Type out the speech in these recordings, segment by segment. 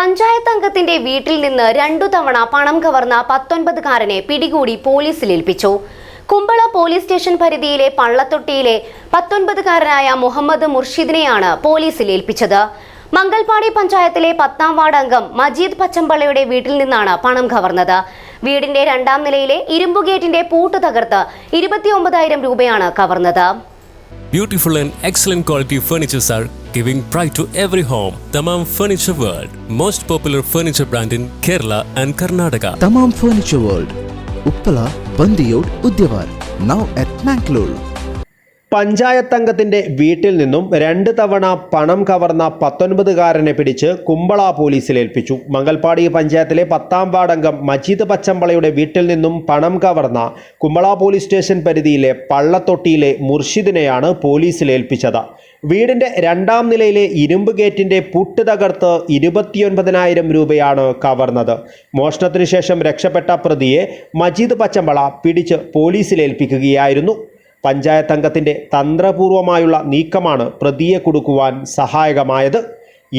പഞ്ചായത്ത് അംഗത്തിന്റെ വീട്ടിൽ നിന്ന് രണ്ടു തവണ പണം കവർന്ന പത്തൊൻപതുകാരനെ പിടികൂടി പോലീസിൽ ഏൽപ്പിച്ചു. കുമ്പള പോലീസ് സ്റ്റേഷൻ പരിധിയിലെ പള്ളത്തൊട്ടിയിലെ പത്തൊൻപതുകാരനായ മുഹമ്മദ് മുർഷിദിനെയാണ് പോലീസിൽ ഏൽപ്പിച്ചത്. മംഗൽപാടി പഞ്ചായത്തിലെ പത്താം വാർഡ് അംഗം മജീദ് പച്ചമ്പള്ളയുടെ വീട്ടിൽ നിന്നാണ് പണം കവർന്നത്. വീടിന്റെ രണ്ടാം നിലയിലെ ഇരുമ്പുഗേറ്റിന്റെ പൂട്ട് തകർത്ത് ഇരുപത്തിയൊമ്പതായിരം രൂപയാണ് കവർന്നത്. Beautiful and excellent quality furnitures are giving pride to every home. Tamam Furniture World, most popular furniture brand in Kerala and Karnataka. Tamam Furniture World, Uppala, Uppala ബന്ദിയോട് now at at Mangalore പഞ്ചായത്തംഗത്തിന്റെ വീട്ടിൽ നിന്നും രണ്ട് തവണ പണം കവർന്ന പത്തൊൻപതുകാരനെ പിടിച്ച് കുമ്പള പോലീസിൽ ഏൽപ്പിച്ചു. മംഗൽപാടി പഞ്ചായത്തിലെ പത്താം വാർഡംഗം മജീദ് പച്ചമ്പളയുടെ വീട്ടിൽ നിന്നും പണം കവർന്ന കുമ്പള പോലീസ് സ്റ്റേഷൻ പരിധിയിലെ പള്ളത്തൊട്ടിയിലെ മുർഷിദിനെയാണ് പോലീസിൽ ഏൽപ്പിച്ചത്. വീടിന്റെ രണ്ടാം നിലയിലെ ഇരുമ്പ് ഗേറ്റിന്റെ പുട്ട് തകർത്ത് ഇരുപത്തിയൊൻപതിനായിരം രൂപയാണ് കവർന്നത്. മോഷണത്തിനു ശേഷം രക്ഷപ്പെട്ട പ്രതിയെ മജീദ് പച്ചമ്പള പിടിച്ച് പോലീസിൽ ഏൽപ്പിക്കുകയായിരുന്നു. പഞ്ചായത്ത് അംഗത്തിന്റെ തന്ത്രപൂർവമായുള്ള നീക്കമാണ് പ്രതിയെ കൊടുക്കുവാൻ സഹായകമായത്.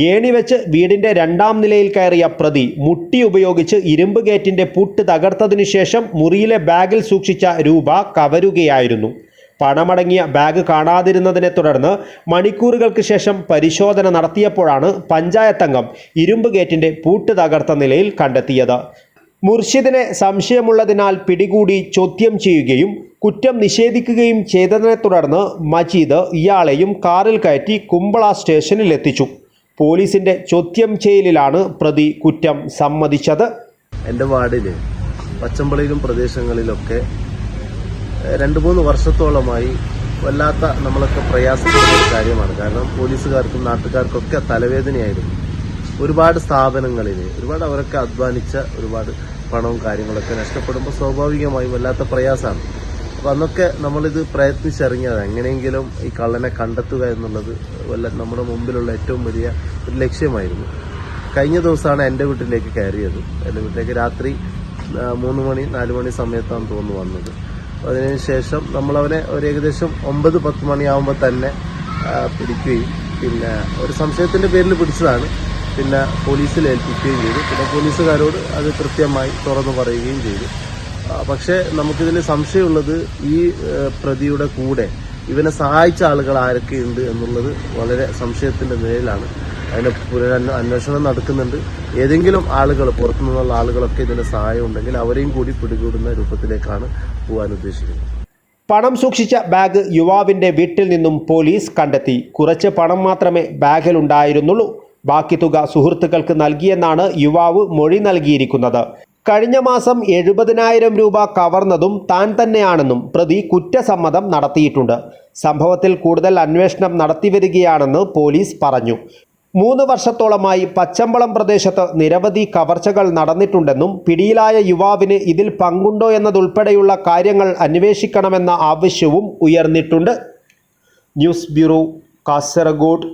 ഏണി വെച്ച് വീടിന്റെ രണ്ടാം നിലയിൽ കയറിയ പ്രതി മുട്ടി ഉപയോഗിച്ച് ഇരുമ്പ് ഗേറ്റിന്റെ പുട്ട് തകർത്തതിനു ശേഷം മുറിയിലെ ബാഗിൽ സൂക്ഷിച്ച രൂപ കവരുകയായിരുന്നു. പണമടങ്ങിയ ബാഗ് കാണാതിരുന്നതിനെ തുടർന്ന് മണിക്കൂറുകൾക്ക് ശേഷം പരിശോധന നടത്തിയപ്പോഴാണ് പഞ്ചായത്ത് അംഗം ഇരുമ്പ് ഗേറ്റിന്റെ പൂട്ട് തകർത്ത നിലയിൽ കണ്ടെത്തിയത്. മുർഷിദിനെ സംശയമുള്ളതിനാൽ പിടികൂടി ചോദ്യം ചെയ്യുകയും കുറ്റം നിഷേധിക്കുകയും ചെയ്തതിനെ തുടർന്ന് മജീദ് ഇയാളെയും കാറിൽ കയറ്റി കുമ്പള സ്റ്റേഷനിൽ എത്തിച്ചു. പോലീസിന്റെ ചോദ്യം ചെയ്യലിലാണ് പ്രതി കുറ്റം സമ്മതിച്ചത്. എന്റെ വാർഡിൽ പച്ചമ്പളിയിലും പ്രദേശങ്ങളിലൊക്കെ രണ്ടു മൂന്ന് വർഷത്തോളമായി വല്ലാത്ത നമ്മളൊക്കെ പ്രയാസപ്പെടുന്ന ഒരു കാര്യമാണ്. കാരണം പോലീസുകാർക്കും നാട്ടുകാർക്കൊക്കെ തലവേദനയായിരുന്നു. ഒരുപാട് സ്ഥാപനങ്ങളിൽ ഒരുപാട് അവരൊക്കെ അധ്വാനിച്ച ഒരുപാട് പണവും കാര്യങ്ങളൊക്കെ നഷ്ടപ്പെടുമ്പോൾ സ്വാഭാവികമായും വല്ലാത്ത പ്രയാസമാണ്. അപ്പോൾ അന്നൊക്കെ നമ്മളിത് പ്രയത്നിച്ചിറങ്ങിയത്. എങ്ങനെയെങ്കിലും ഈ കള്ളനെ കണ്ടെത്തുക എന്നുള്ളത് വല്ല നമ്മുടെ മുമ്പിലുള്ള ഏറ്റവും വലിയ ഒരു ലക്ഷ്യമായിരുന്നു. കഴിഞ്ഞ ദിവസമാണ് എന്റെ വീട്ടിലേക്ക് കയറിയത്. എന്റെ വീട്ടിലേക്ക് രാത്രി മൂന്ന് മണി നാല് മണി സമയത്താണ് തോന്നുന്നു വന്നത്. അതിനുശേഷം നമ്മളവനെ ഒരു ഏകദേശം ഒമ്പത് പത്ത് മണിയാവുമ്പോൾ തന്നെ പിടിക്കുകയും പിന്നെ ഒരു സംശയത്തിന്റെ പേരിൽ പിടിച്ചതാണ്. പിന്നെ പോലീസിൽ ഏൽപ്പിക്കുകയും ചെയ്തു. പിന്നെ പോലീസുകാരോട് അത് കൃത്യമായി തുറന്നു പറയുകയും ചെയ്തു. പക്ഷേ നമുക്കിതിൽ സംശയമുള്ളത് ഈ പ്രതിയുടെ കൂടെ ഇവനെ സഹായിച്ച ആളുകൾ ആരൊക്കെയുണ്ട് എന്നുള്ളത് വളരെ സംശയത്തിന്റെ നിലയിലാണ് അതിന് പുനരന്വ അന്വേഷണം നടക്കുന്നുണ്ട്. ഏതെങ്കിലും ആളുകൾ പുറത്തുനിന്നുള്ള ആളുകളൊക്കെ ഇതിന് സഹായം ഉണ്ടെങ്കിൽ അവരെയും കൂടി പിടികൂടുന്ന രൂപത്തിലേക്കാണ് പോകാൻ ഉദ്ദേശിക്കുന്നത്. പണം സൂക്ഷിച്ച ബാഗ് യുവാവിന്റെ വീട്ടിൽ നിന്നും പോലീസ് കണ്ടെത്തി. കുറച്ച് പണം മാത്രമേ ബാഗിലുണ്ടായിരുന്നുള്ളൂ ബാക്കി തുക സുഹൃത്തുക്കൾക്ക് നൽകിയെന്നാണ് യുവാവ് മൊഴി നൽകിയിരിക്കുന്നത്. കഴിഞ്ഞ മാസം എഴുപതിനായിരം രൂപ കവർന്നതും താൻ തന്നെയാണെന്നും പ്രതി കുറ്റസമ്മതം നടത്തിയിട്ടുണ്ട്. സംഭവത്തിൽ കൂടുതൽ അന്വേഷണം നടത്തിവരികയാണെന്ന് പോലീസ് പറഞ്ഞു. മൂന്ന് വർഷത്തോളമായി പച്ചമ്പളം പ്രദേശത്ത് നിരവധി കവർച്ചകൾ നടന്നിട്ടുണ്ടെന്നും പിടിയിലായ യുവാവിന് ഇതിൽ പങ്കുണ്ടോ എന്നതുൾപ്പെടെയുള്ള കാര്യങ്ങൾ അന്വേഷിക്കണമെന്ന ആവശ്യവും ഉയർന്നിട്ടുണ്ട്. News bureau Kasaragod.